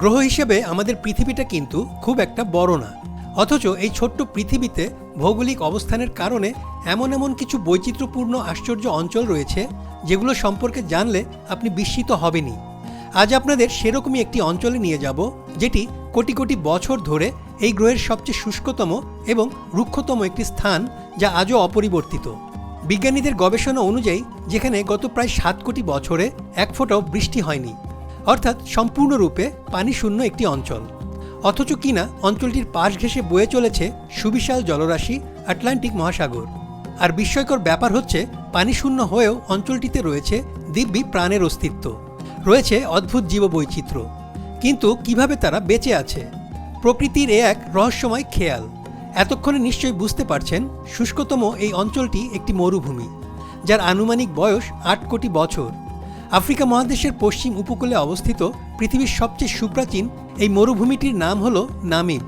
গ্রহ হিসেবে আমাদের পৃথিবীটা কিন্তু খুব একটা বড় না। অথচ এই ছোট্ট পৃথিবীতে ভৌগোলিক অবস্থানের কারণে এমন এমন কিছু বৈচিত্র্যপূর্ণ আশ্চর্য অঞ্চল রয়েছে, যেগুলো সম্পর্কে জানলে আপনি বিস্মিত হবেনই। আজ আপনাদের সেরকমই একটি অঞ্চলে নিয়ে যাব, যেটি কোটি কোটি বছর ধরে এই গ্রহের সবচেয়ে শুষ্কতম এবং রুক্ষতম একটি স্থান, যা আজও অপরিবর্তিত। বিজ্ঞানীদের গবেষণা অনুযায়ী, যেখানে গত প্রায় সাত কোটি বছরে এক ফোঁটাও বৃষ্টি হয়নি। অর্থাৎ সম্পূর্ণরূপে পানি শূন্য একটি অঞ্চল। অথচ কিনা অঞ্চলটির পাশ ঘেঁষে বয়ে চলেছে সুবিশাল জলরাশি আটলান্টিক মহাসাগর। আর বিস্ময়কর ব্যাপার হচ্ছে পানি শূন্য হয়েও অঞ্চলটিতে রয়েছে দিব্যি প্রাণের অস্তিত্ব। রয়েছে অদ্ভুত জীববৈচিত্র্য। কিন্তু কীভাবে তারা বেঁচে আছে? প্রকৃতির এ এক রহস্যময় খেয়াল। এতক্ষণে নিশ্চয়ই বুঝতে পারছেন, শুষ্কতম এই অঞ্চলটি একটি মরুভূমি, যার আনুমানিক বয়স আট কোটি বছর। আফ্রিকা মহাদেশের পশ্চিম উপকূলে অবস্থিত পৃথিবীর সবচেয়ে সুপ্রাচীন এই মরুভূমিটির নাম হল নামিব।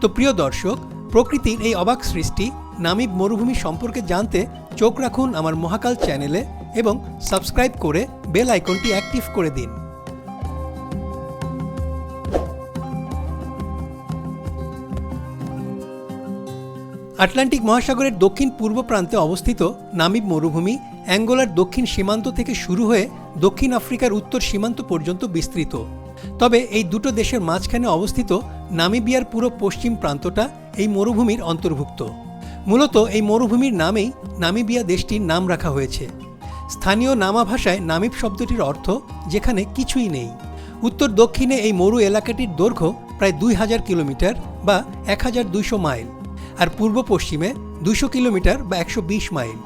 তো প্রিয় দর্শক, প্রকৃতির এই অবাক সৃষ্টি নামিব মরুভূমি সম্পর্কে জানতে চোখ রাখুন আমার মহাকাল চ্যানেলে এবং সাবস্ক্রাইব করে বেল আইকনটি অ্যাক্টিভ করে দিন। আটলান্টিক মহাসাগরের দক্ষিণ পূর্ব প্রান্তে অবস্থিত নামিব মরুভূমি, অ্যাঙ্গোলার দক্ষিণ সীমান্ত থেকে শুরু হয়ে দক্ষিণ আফ্রিকার উত্তর সীমান্ত পর্যন্ত বিস্তৃত। তবে এই দুটো দেশের মাঝখানে অবস্থিত নামিবিয়ার পুরো পশ্চিম প্রান্তটা এই মরুভূমির অন্তর্ভুক্ত। মূলত এই মরুভূমির নামেই নামিবিয়া দেশটির নাম রাখা হয়েছে। স্থানীয় নামা ভাষায় নামিব শব্দটির অর্থ যেখানে কিছুই নেই। উত্তর দক্ষিণে এই মরু এলাকাটির দৈর্ঘ্য প্রায় দুই হাজার কিলোমিটার বা এক হাজার দুইশো মাইল। আর পূর্ব পশ্চিমে দুশো কিলোমিটার বা একশো বিশ মাইল।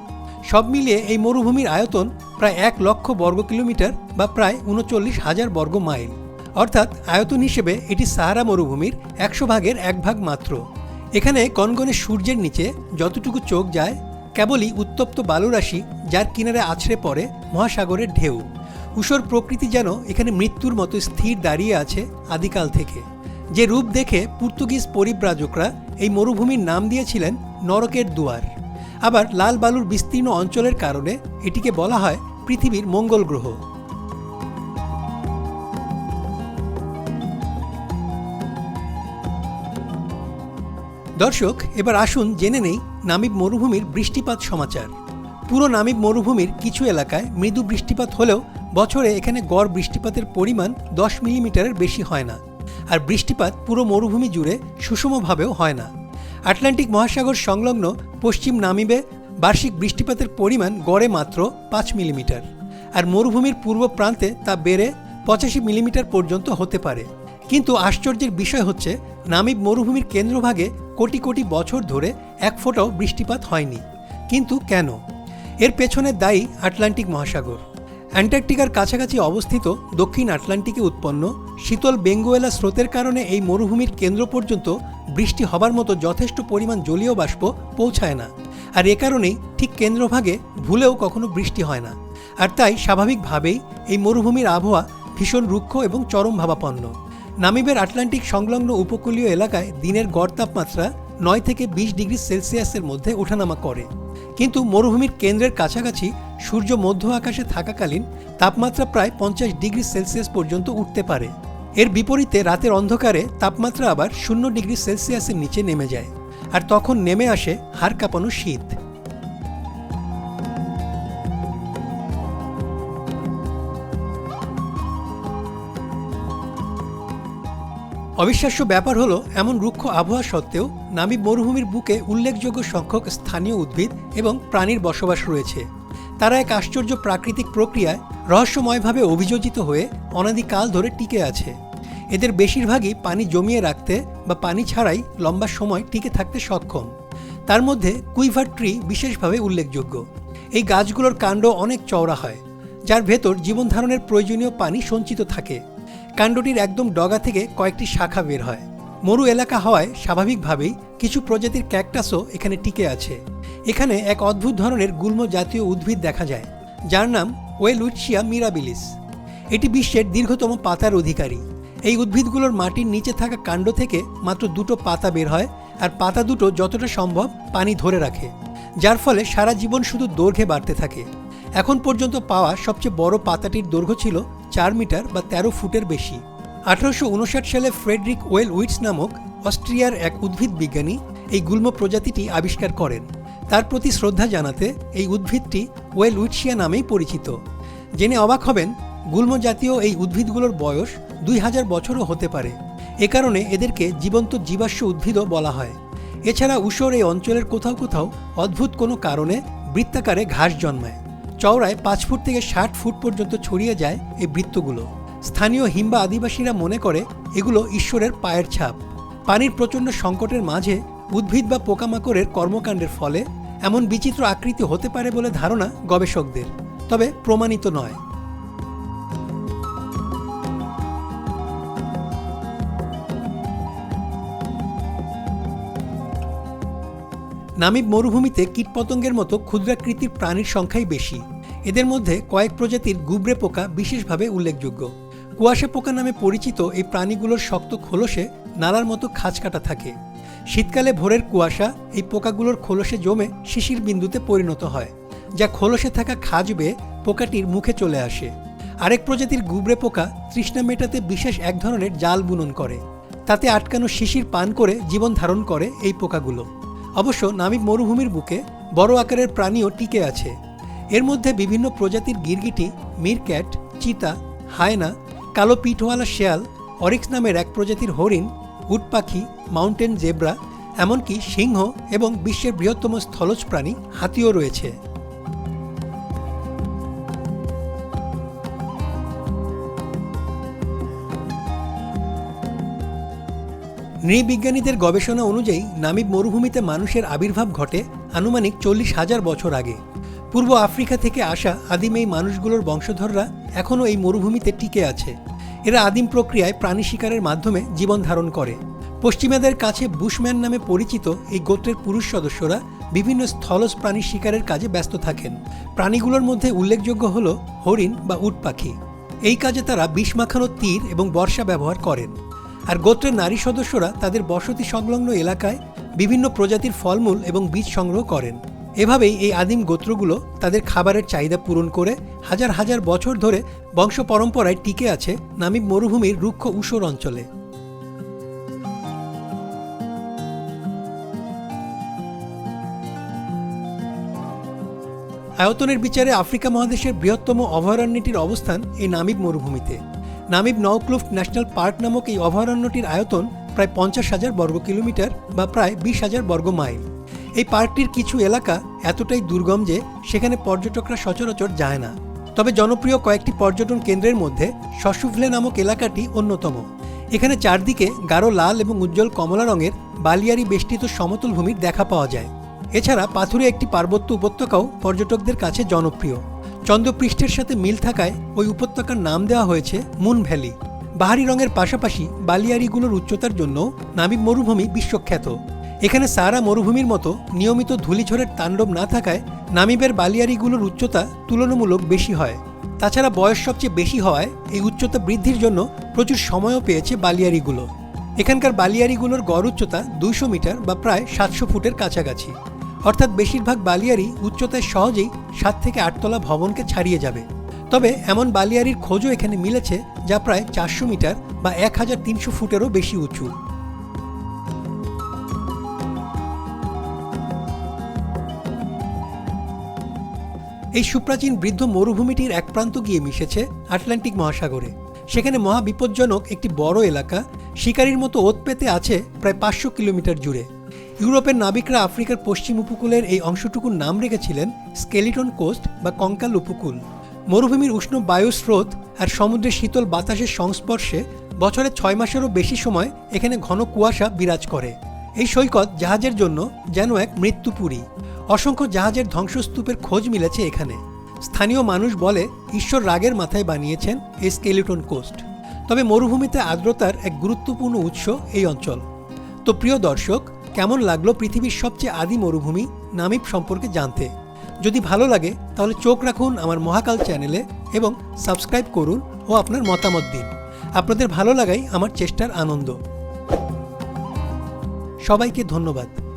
সব মিলিয়ে এই মরুভূমির আয়তন প্রায় এক লক্ষ বর্গ কিলোমিটার বা প্রায় উনচল্লিশ হাজার বর্গ মাইল। অর্থাৎ আয়তন হিসেবে এটি সাহারা মরুভূমির একশো ভাগের এক ভাগ মাত্র। এখানে কনকনে সূর্যের নিচে যতটুকু চোখ যায়, কেবলই উত্তপ্ত বালুরাশি যার কিনারে আছড়ে পড়ে মহাসাগরের ঢেউ। উষর প্রকৃতি যেন এখানে মৃত্যুর মতো স্থির দাঁড়িয়ে আছে আদিকাল থেকে। যে রূপ দেখে পর্তুগিজ পরিব্রাজকরা এই মরুভূমির নাম দিয়েছিলেন নরকের দুয়ার। আবার লাল বালুর বিস্তীর্ণ অঞ্চলের কারণে এটিকে বলা হয় পৃথিবীর মঙ্গল গ্রহ। দর্শক, এবার আসুন জেনে নেই নামিব মরুভূমির বৃষ্টিপাত সমাচার। পুরো নামিব মরুভূমির কিছু এলাকায় মৃদু বৃষ্টিপাত হলেও বছরে এখানে গড় বৃষ্টিপাতের পরিমাণ দশ মিলিমিটারের বেশি হয় না। আর বৃষ্টিপাত পুরো মরুভূমি জুড়ে সুষমভাবেও হয় না। আটলান্টিক মহাসাগর সংলগ্ন পশ্চিম নামিবে বার্ষিক বৃষ্টিপাতের পরিমাণ গড়ে মাত্র পাঁচ মিলিমিটার, আর মরুভূমির পূর্ব প্রান্তে তা বেড়ে পঁচাশি মিলিমিটার পর্যন্ত হতে পারে। কিন্তু আশ্চর্যের বিষয় হচ্ছে, নামিব মরুভূমির কেন্দ্রভাগে কোটি কোটি বছর ধরে এক ফোঁটাও বৃষ্টিপাত হয়নি। কিন্তু কেন? এর পেছনে দায়ী আটলান্টিক মহাসাগর। অ্যান্টার্কটিকার কাছাকাছি অবস্থিত দক্ষিণ আটলান্টিকে উৎপন্ন শীতল বেঙ্গুয়েলা স্রোতের কারণে এই মরুভূমির কেন্দ্র পর্যন্ত বৃষ্টি হবার মতো যথেষ্ট পরিমাণ জলীয় বাষ্প পৌঁছায় না। আর এ কারণেই ঠিক কেন্দ্রভাগে ভুলেও কখনো বৃষ্টি হয় না। আর তাই স্বাভাবিকভাবেই এই মরুভূমির আবহাওয়া ভীষণ রুক্ষ এবং চরম ভাবাপন্ন। নামিবের আটলান্টিক সংলগ্ন উপকূলীয় এলাকায় দিনের গড় তাপমাত্রা নয় থেকে বিশ ডিগ্রি সেলসিয়াসের মধ্যে ওঠানামা করে। কিন্তু মরুভূমির কেন্দ্রের কাছাকাছি সূর্য মধ্য আকাশে থাকাকালীন তাপমাত্রা প্রায় পঞ্চাশ ডিগ্রি সেলসিয়াস পর্যন্ত উঠতে পারে। এর বিপরীতে রাতের অন্ধকারে তাপমাত্রা আবার শূন্য ডিগ্রি সেলসিয়াসের নিচে নেমে যায়। আর তখন নেমে আসে হাড় কাঁপানো শীত। অবিশ্বাস্য ব্যাপার হলো, এমন রুক্ষ আবহাওয়া সত্ত্বেও নামিব মরুভূমির বুকে উল্লেখযোগ্য সংখ্যক স্থানীয় উদ্ভিদ এবং প্রাণীর বসবাস রয়েছে। তারা এক আশ্চর্য প্রাকৃতিক প্রক্রিয়ায় রহস্যময়ভাবে অভিযোজিত হয়ে অনাদিকাল ধরে টিকে আছে। এদের বেশিরভাগই পানি জমিয়ে রাখতে বা পানি ছাড়াই লম্বা সময় টিকে থাকতে সক্ষম। তার মধ্যে কুইভার ট্রি বিশেষভাবে উল্লেখযোগ্য। এই গাছগুলোর কাণ্ড অনেক চওড়া হয়, যার ভেতর জীবনধারণের প্রয়োজনীয় পানি সঞ্চিত থাকে। কাণ্ডটির একদম ডগা থেকে কয়েকটি শাখা বের হয়। মরু এলাকা হওয়ায় স্বাভাবিকভাবেই কিছু প্রজাতির ক্যাকটাসও এখানে টিকে আছে। এখানে এক অদ্ভুত ধরনের গুল্ম জাতীয় উদ্ভিদ দেখা যায়, যার নাম ওয়েলউইটশিয়া মিরাবিলিস। এটি বিশ্বের দীর্ঘতম পাতার অধিকারী। এই উদ্ভিদগুলোর মাটির নিচে থাকা কাণ্ড থেকে মাত্র দুটো পাতা বের হয় আর পাতা দুটো যতটা সম্ভব পানি ধরে রাখে, যার ফলে সারা জীবন শুধু দৈর্ঘ্যে বাড়তে থাকে। এখন পর্যন্ত পাওয়া সবচেয়ে বড় পাতাটির দৈর্ঘ্য ছিল চার মিটার বা ১৩ ফুটের বেশি। আঠারোশো উনষাট সালে ফ্রেডরিক ওয়েল উইটস নামক অস্ট্রিয়ার এক উদ্ভিদ বিজ্ঞানী এই গুল্ম প্রজাতিটি আবিষ্কার করেন। তার প্রতি শ্রদ্ধা জানাতে এই উদ্ভিদটি ওয়েল উইটসিয়া নামেই পরিচিত। জেনে অবাক হবেন, গুল্ম জাতীয় এই উদ্ভিদগুলোর বয়স দুই হাজার বছরও হতে পারে। এ কারণে এদেরকে জীবন্ত জীবাশ্ম উদ্ভিদও বলা হয়। এছাড়া উষর এই অঞ্চলের কোথাও কোথাও অদ্ভুত কোনো কারণে বৃত্তাকারে ঘাস জন্মায়। চওড়ায় পাঁচ ফুট থেকে ষাট ফুট পর্যন্ত ছড়িয়ে যায় এই বৃত্তগুলো। স্থানীয় হিম্বা আদিবাসীরা মনে করে এগুলো ঈশ্বরের পায়ের ছাপ। পানির প্রচণ্ড সংকটের মাঝে উদ্ভিদ বা পোকামাকড়ের কর্মকাণ্ডের ফলে এমন বিচিত্র আকৃতি হতে পারে বলে ধারণা গবেষকদের। তবে প্রমাণিত নয়। নামিব মরুভূমিতে কীটপতঙ্গের মতো ক্ষুদ্রাকৃতির প্রাণীর সংখ্যাই বেশি। এদের মধ্যে কয়েক প্রজাতির গুবরে পোকা বিশেষভাবে উল্লেখযোগ্য। কুয়াশা পোকা নামে পরিচিত এই প্রাণীগুলোর শক্ত খোলসে নালার মতো খাঁজ কাটা থাকে। শীতকালে ভোরের কুয়াশা এই পোকাগুলোর খোলসে জমে শিশির বিন্দুতে পরিণত হয়, যা খোলসে থাকা খাজ বেয়ে পোকাটির মুখে চলে আসে। আরেক প্রজাতির গুবরে পোকা তৃষ্ণা মেটাতে বিশেষ এক ধরনের জাল বুনন করে। তাতে আটকানো শিশির পান করে জীবন ধারণ করে এই পোকাগুলো। অবশ্য নামিব মরুভূমির বুকে বড় আকারের প্রাণীও টিকে আছে। এর মধ্যে বিভিন্ন প্রজাতির গিরগিটি, মিরক্যাট, চিতা, হায়না, কালো পিঠওয়ালা শেয়াল, অরিক্স নামের এক প্রজাতির হরিণ, উট পাখি, মাউন্টেন জেব্রা, এমনকি সিংহ এবং বিশ্বের বৃহত্তম স্থলজ প্রাণী হাতিও রয়েছে। নৃবিজ্ঞানীদের গবেষণা অনুযায়ী নামিব মরুভূমিতে মানুষের আবির্ভাব ঘটে আনুমানিক চল্লিশ হাজার বছর আগে। পূর্ব আফ্রিকা থেকে আসা আদিম এই মানুষগুলোর বংশধররা এখনও এই মরুভূমিতে টিকে আছে। এরা আদিম প্রক্রিয়ায় প্রাণী শিকারের মাধ্যমে জীবন ধারণ করে। পশ্চিমাদের কাছে বুশম্যান নামে পরিচিত এই গোত্রের পুরুষ সদস্যরা বিভিন্ন স্থলজ প্রাণী শিকারের কাজে ব্যস্ত থাকেন। প্রাণীগুলোর মধ্যে উল্লেখযোগ্য হল হরিণ বা উট পাখি। এই কাজে তারা বিষ মাখানো তীর এবং বর্ষা ব্যবহার করেন। আর গোত্রের নারী সদস্যরা তাদের বসতি সংলগ্ন এলাকায় বিভিন্ন প্রজাতির ফলমূল এবং বীজ সংগ্রহ করেন। এভাবেই এই আদিম গোত্রগুলো তাদের খাবারের চাহিদা পূরণ করে হাজার হাজার বছর ধরে বংশ পরম্পরায় টিকে আছে নামিব মরুভূমির রুক্ষ উষর অঞ্চলে। আয়তনের বিচারে আফ্রিকা মহাদেশের বৃহত্তম অভয়ারণ্যটির অবস্থান এই নামিব মরুভূমিতে। নামিব নওক্লুফ ন্যাশনাল পার্ক নামক এই অভয়ারণ্যটির আয়তন প্রায় পঞ্চাশ হাজার বর্গ কিলোমিটার বা প্রায় বিশ হাজার বর্গ মাইল। এই পার্কটির কিছু এলাকা এতটাই দুর্গম যে সেখানে পর্যটকরা সচরাচর যায় না। তবে জনপ্রিয় কয়েকটি পর্যটন কেন্দ্রের মধ্যে শশুফলে নামক এলাকাটি অন্যতম। এখানে চারদিকে গাঢ় লাল এবং উজ্জ্বল কমলা রঙের বালিয়ারি বেষ্টিত সমতল ভূমির দেখা পাওয়া যায়। এছাড়া পাথুরে একটি পার্বত্য উপত্যকাও পর্যটকদের কাছে জনপ্রিয়। চন্দ্রপৃষ্ঠের সাথে মিল থাকায় ওই উপত্যকার নাম দেওয়া হয়েছে মুন ভ্যালি। বাহারি রঙের পাশাপাশি বালিয়ারিগুলোর উচ্চতার জন্য নাবিব মরুভূমি বিশ্বখ্যাত। এখানে সারা মরুভূমির মতো নিয়মিত ধূলিঝড়ের তাণ্ডব না থাকায় নামিবের বালিয়ারিগুলোর উচ্চতা তুলনামূলক বেশি হয়। তাছাড়া বয়স সবচেয়ে বেশি হওয়ায় এই উচ্চতা বৃদ্ধির জন্য প্রচুর সময়ও পেয়েছে বালিয়ারিগুলো। এখানকার বালিয়ারিগুলোর গড় উচ্চতা দুইশো মিটার বা প্রায় সাতশো ফুটের কাছাকাছি। অর্থাৎ বেশিরভাগ বালিয়ারি উচ্চতায় সহজেই সাত থেকে আটতলা ভবনকে ছাড়িয়ে যাবে। তবে এমন বালিয়ারির খোঁজও এখানে মিলেছে, যা প্রায় চারশো মিটার বা এক হাজার তিনশো ফুটেরও বেশি উঁচু। এই সুপ্রাচীন বৃদ্ধ মরুভূমিটির এক প্রান্ত গিয়ে মিশেছে আটলান্টিক মহাসাগরে। সেখানে মহাবিপজ্জনক একটি বড় এলাকা, শিকারির মতো ওত পেতে আছে প্রায় পাঁচশো কিলোমিটার জুড়ে। ইউরোপের নাবিকরা আফ্রিকার পশ্চিম উপকূলের এই অংশটুকুর নাম রেখেছিলেন স্কেলিটন কোস্ট বা কঙ্কাল উপকূল। মরুভূমির উষ্ণ বায়ু স্রোত আর সমুদ্রের শীতল বাতাসের সংস্পর্শে বছরে ছয় মাসেরও বেশি সময় এখানে ঘন কুয়াশা বিরাজ করে। এই সৈকত জাহাজের জন্য যেন এক মৃত্যুপুরী। অসংখ্য জাহাজের ধ্বংসস্তূপের খোঁজ মিলেছে এখানে। স্থানীয় মানুষ বলে ঈশ্বর রাগের মাথায় বানিয়েছেন এই স্কেলিটন কোস্ট। তবে মরুভূমিতে আর্দ্রতার এক গুরুত্বপূর্ণ উৎস এই অঞ্চল। তো প্রিয় দর্শক কেমন লাগল পৃথিবীর সবচেয়ে আদি মরুভূমি নামিব সম্পর্কে জানতে? যদি ভালো লাগে, তাহলে চোখ রাখুন আমার মহাকাল চ্যানেলে এবং সাবস্ক্রাইব করুন ও আপনার মতামত দিন। আপনাদের ভালো লাগাই আমার চেষ্টার আনন্দ। সবাইকে ধন্যবাদ।